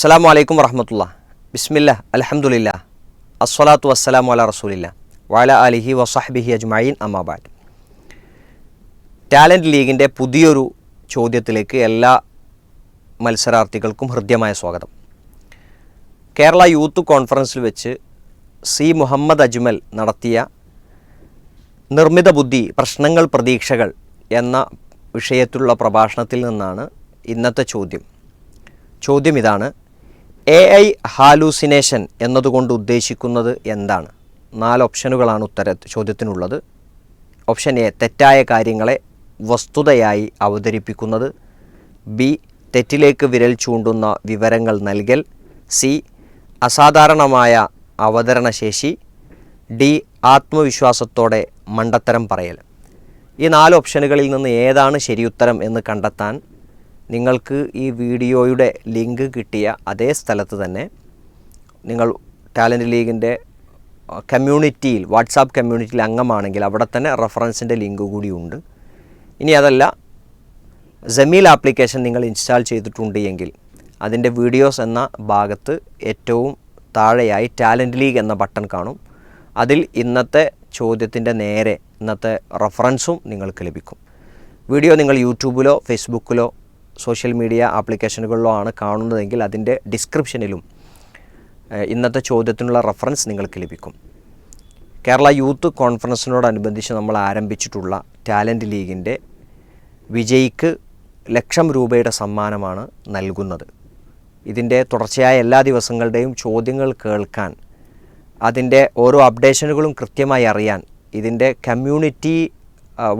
അസ്സാം വലൈക്കും വറഹമത്തുള്ള. ബിസ്മില്ല അലഹമുല്ല അസ്വലാത്തു വസ്സലാമു അല റസൂലില്ല. വാല അലിഹി വസാഹ്ബിഹി അജ്മീൻ അമ്മാബാദ് ടാലന്റ് ലീഗിന്റെ പുതിയൊരു ചോദ്യത്തിലേക്ക് എല്ലാ മത്സരാർത്ഥികൾക്കും ഹൃദ്യമായ സ്വാഗതം. കേരള യൂത്ത് കോൺഫറൻസിൽ വെച്ച് സി മുഹമ്മദ് അജ്മൽ നടത്തിയ നിർമ്മിത ബുദ്ധി പ്രശ്നങ്ങൾ പ്രതീക്ഷകൾ എന്ന വിഷയത്തിലുള്ള പ്രഭാഷണത്തിൽ നിന്നാണ് ഇന്നത്തെ ചോദ്യം. ചോദ്യം ഇതാണ്. എ ഐ ഹാലൂസിനേഷൻ എന്നതുകൊണ്ട് ഉദ്ദേശിക്കുന്നത് എന്താണ്? നാല് ഓപ്ഷനുകളാണ് ഉത്തര ചോദ്യത്തിനുള്ളത്. ഓപ്ഷൻ എ തെറ്റായ കാര്യങ്ങളെ വസ്തുതയായി അവതരിപ്പിക്കുന്നത്. ബി തെറ്റിലേക്ക് വിരൽ ചൂണ്ടുന്ന വിവരങ്ങൾ നൽകൽ. സി അസാധാരണമായ അവതരണശേഷി. ഡി ആത്മവിശ്വാസത്തോടെ മണ്ടത്തരം പറയൽ. ഈ നാല് ഓപ്ഷനുകളിൽ നിന്ന് ഏതാണ് ശരിയുത്തരം എന്ന് കണ്ടെത്താൻ നിങ്ങൾക്ക് ഈ വീഡിയോയുടെ ലിങ്ക് കിട്ടിയ അതേ സ്ഥലത്ത് തന്നെ നിങ്ങൾ ടാലന്റ് ലീഗിന്റെ കമ്മ്യൂണിറ്റിയിൽ വാട്സാപ്പ് കമ്മ്യൂണിറ്റിയിൽ അംഗമാണെങ്കിൽ അവിടെ തന്നെ റെഫറൻസിന്റെ ലിങ്ക് കൂടിയുണ്ട് ഇനി അതല്ല ജമീൽ ആപ്ലിക്കേഷൻ നിങ്ങൾ ഇൻസ്റ്റാൾ ചെയ്തിട്ടുണ്ട് എങ്കിൽ അതിന്റെ വീഡിയോസ് എന്ന ഭാഗത്ത് ഏറ്റവും താഴെയായി ടാലന്റ് ലീഗ് എന്ന ബട്ടൺ കാണും. അതിൽ ഇന്നത്തെ ചോദ്യത്തിന്റെ നേരെ ഇന്നത്തെ റെഫറൻസും നിങ്ങൾക്ക് ലഭിക്കും. വീഡിയോ നിങ്ങൾ യൂട്യൂബിലോ ഫേസ്ബുക്കിലോ സോഷ്യൽ മീഡിയ ആപ്ലിക്കേഷനുകളിലോ ആണ് കാണുന്നതെങ്കിൽ അതിന്റെ ഡിസ്ക്രിപ്ഷനിലും ഇന്നത്തെ ചോദ്യത്തിനുള്ള റഫറൻസ് നിങ്ങൾക്ക് ലഭിക്കും. കേരള യൂത്ത് കോൺഫറൻസിനോടനുബന്ധിച്ച് നമ്മൾ ആരംഭിച്ചിട്ടുള്ള ടാലന്റ് ലീഗിന്റെ വിജയിക്ക് ലക്ഷം രൂപയുടെ സമ്മാനമാണ് നൽകുന്നത്. ഇതിന്റെ തുടർച്ചയായ എല്ലാ ദിവസങ്ങളുടെയും ചോദ്യങ്ങൾ കേൾക്കാൻ അതിന്റെ ഓരോ അപ്ഡേഷനുകളും കൃത്യമായി അറിയാൻ ഇതിന്റെ കമ്മ്യൂണിറ്റി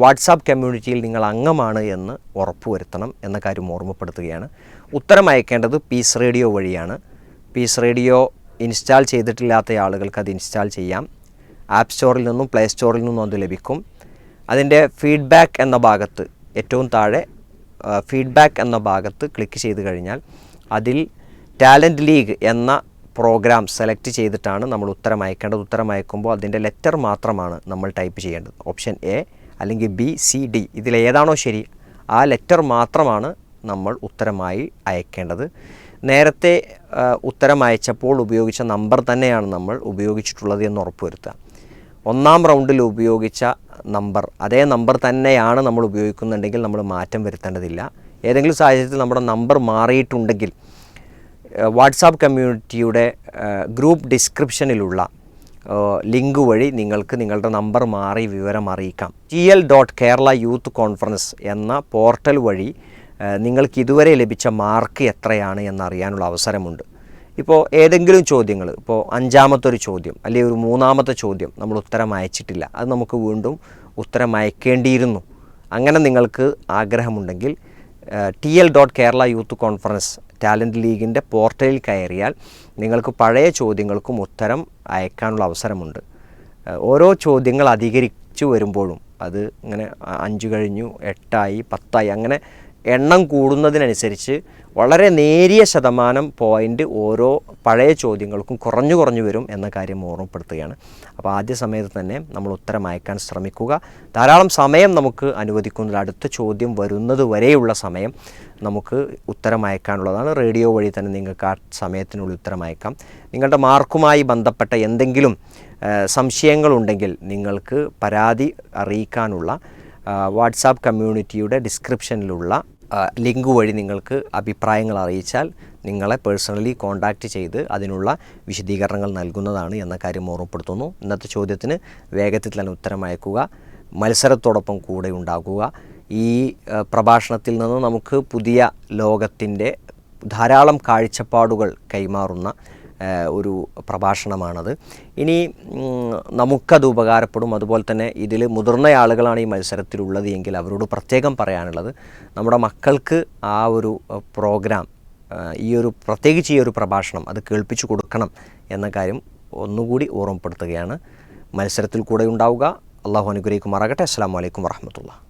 വാട്സാപ്പ് കമ്മ്യൂണിറ്റിയിൽ നിങ്ങൾ അംഗമാണ് എന്ന് ഉറപ്പുവരുത്തണം എന്ന കാര്യം ഓർമ്മപ്പെടുത്തുകയാണ്. ഉത്തരം അയക്കേണ്ടത് പീസ് റേഡിയോ വഴിയാണ്. പീസ് റേഡിയോ ഇൻസ്റ്റാൾ ചെയ്തിട്ടില്ലാത്ത ആളുകൾക്ക് അത് ഇൻസ്റ്റാൾ ചെയ്യാം. ആപ്പ് സ്റ്റോറിൽ നിന്നും പ്ലേ സ്റ്റോറിൽ നിന്നും അത് ലഭിക്കും. അതിന്റെ ഫീഡ്ബാക്ക് എന്ന ഭാഗത്ത് ഏറ്റവും താഴെ ഫീഡ്ബാക്ക് എന്ന ഭാഗത്ത് ക്ലിക്ക് ചെയ്ത് കഴിഞ്ഞാൽ അതിൽ ടാലന്റ് ലീഗ് എന്ന പ്രോഗ്രാം സെലക്ട് ചെയ്തിട്ടാണ് നമ്മൾ ഉത്തരം അയക്കേണ്ടത്. ഉത്തരം അയക്കുമ്പോൾ അതിന്റെ ലെറ്റർ മാത്രമാണ് നമ്മൾ ടൈപ്പ് ചെയ്യേണ്ടത്. ഓപ്ഷൻ എ അല്ലെങ്കിൽ ബി സി ഡി ഇതിലേതാണോ ശരി ആ ലെറ്റർ മാത്രമാണ് നമ്മൾ ഉത്തരമായി അയക്കേണ്ടത്. നേരത്തെ ഉത്തരം അയച്ചപ്പോൾ ഉപയോഗിച്ച നമ്പർ തന്നെയാണ് നമ്മൾ ഉപയോഗിച്ചിട്ടുള്ളത് എന്ന് ഉറപ്പുവരുത്തുക. ഒന്നാം റൗണ്ടിൽ ഉപയോഗിച്ച നമ്പർ അതേ നമ്പർ തന്നെയാണ് നമ്മൾ ഉപയോഗിക്കുന്നുണ്ടെങ്കിൽ നമ്മൾ മാറ്റം വരുത്തേണ്ടതില്ല. ഏതെങ്കിലും സാഹചര്യത്തിൽ നമ്മുടെ നമ്പർ മാറിയിട്ടുണ്ടെങ്കിൽ വാട്സാപ്പ് കമ്മ്യൂണിറ്റിയുടെ ഗ്രൂപ്പ് ഡിസ്ക്രിപ്ഷനിലുള്ള ലിങ്ക് വഴി നിങ്ങൾക്ക് നിങ്ങളുടെ നമ്പർ മാറി വിവരം അറിയിക്കാം. T L dot Kerala youth conference എന്ന പോർട്ടൽ വഴി നിങ്ങൾക്ക് ഇതുവരെ ലഭിച്ച മാർക്ക് എത്രയാണ് എന്നറിയാനുള്ള അവസരമുണ്ട്. ഇപ്പോൾ ഏതെങ്കിലും ചോദ്യങ്ങൾ ഇപ്പോൾ അഞ്ചാമത്തെ ഒരു ചോദ്യം അല്ലെങ്കിൽ ഒരു മൂന്നാമത്തെ ചോദ്യം നമ്മൾ ഉത്തരം അയച്ചിട്ടില്ല. അത് നമുക്ക് വീണ്ടും ഉത്തരം അയക്കേണ്ടിയിരുന്നു. അങ്ങനെ നിങ്ങൾക്ക് ആഗ്രഹമുണ്ടെങ്കിൽ T L dot Kerala youth conference talent ലീഗിന്റെ പോർട്ടലിൽ കയറിയാൽ നിങ്ങൾക്ക് പഴയ ചോദ്യങ്ങൾക്കും ഉത്തരം അയക്കാനുള്ള അവസരമുണ്ട്. ഓരോ ചോദ്യങ്ങൾ അധികരിച്ചു വരുമ്പോഴും അത് ഇങ്ങനെ അഞ്ച് കഴിഞ്ഞു എട്ടായി പത്തായി അങ്ങനെ എണ്ണം കൂടുന്നതിനനുസരിച്ച് വളരെ നേരിയ ശതമാനം പോയിന്റ് ഓരോ പഴയ ചോദ്യങ്ങൾക്കും കുറഞ്ഞു കുറഞ്ഞു വരും എന്ന കാര്യം ഓർമ്മപ്പെടുത്തുകയാണ്. അപ്പോൾ ആദ്യ സമയത്ത് തന്നെ നമ്മൾ ഉത്തരം അയക്കാൻ ശ്രമിക്കുക. ധാരാളം സമയം നമുക്ക് അനുവദിക്കുന്നതിൽ അടുത്ത ചോദ്യം വരുന്നത് വരെയുള്ള സമയം നമുക്ക് ഉത്തരം അയക്കാനുള്ളതാണ്. റേഡിയോ വഴി തന്നെ നിങ്ങൾക്ക് ആ സമയത്തിനുള്ളിൽ ഉത്തരം അയക്കാം. നിങ്ങളുടെ മാർക്കുമായി ബന്ധപ്പെട്ട എന്തെങ്കിലും സംശയങ്ങളുണ്ടെങ്കിൽ നിങ്ങൾക്ക് പരാതി അറിയിക്കാനുള്ള വാട്സാപ്പ് കമ്മ്യൂണിറ്റിയുടെ ഡിസ്ക്രിപ്ഷനിലുള്ള ലിങ്ക് വഴി നിങ്ങൾക്ക് അഭിപ്രായങ്ങൾ അറിയിച്ചാൽ നിങ്ങളെ പേഴ്സണലി കോൺടാക്റ്റ് ചെയ്ത് അതിനുള്ള വിശദീകരണങ്ങൾ നൽകുന്നതാണ് എന്ന കാര്യം ഓർമ്മപ്പെടുത്തുന്നു. ഇന്നത്തെ ചോദ്യത്തിന് വേഗത്തിൽ തന്നെ ഉത്തരം അയക്കുക. മത്സരത്തോടൊപ്പം കൂടെ ഉണ്ടാകുക. ഈ പ്രഭാഷണത്തിൽ നിന്ന് നമുക്ക് പുതിയ ലോകത്തിന്റെ ധാരാളം കാഴ്ചപ്പാടുകൾ കൈമാറുന്ന ഒരു പ്രഭാഷണമാണത്. ഇനി നമുക്കത് ഉപകാരപ്പെടും. അതുപോലെ തന്നെ ഇതിൽ മുതിർന്ന ആളുകളാണ് ഈ മത്സരത്തിലുള്ളത് എങ്കിൽ അവരോട് പ്രത്യേകം പറയാനുള്ളത്. നമ്മുടെ മക്കൾക്ക് ആ ഒരു പ്രോഗ്രാം ഈ ഒരു പ്രത്യേകിച്ച് ഈ ഒരു പ്രഭാഷണം അത് കേൾപ്പിച്ചു കൊടുക്കണം എന്ന കാര്യം ഒന്നുകൂടി ഓർമ്മപ്പെടുത്തുകയാണ്. മത്സരത്തിൽ കൂടെ ഉണ്ടാവുക. അള്ളാഹു അനുഗ്രഹിക്കുമാറാകട്ടെ. അസ്സാം വലൈക്കും വർഹമത്തുള്ള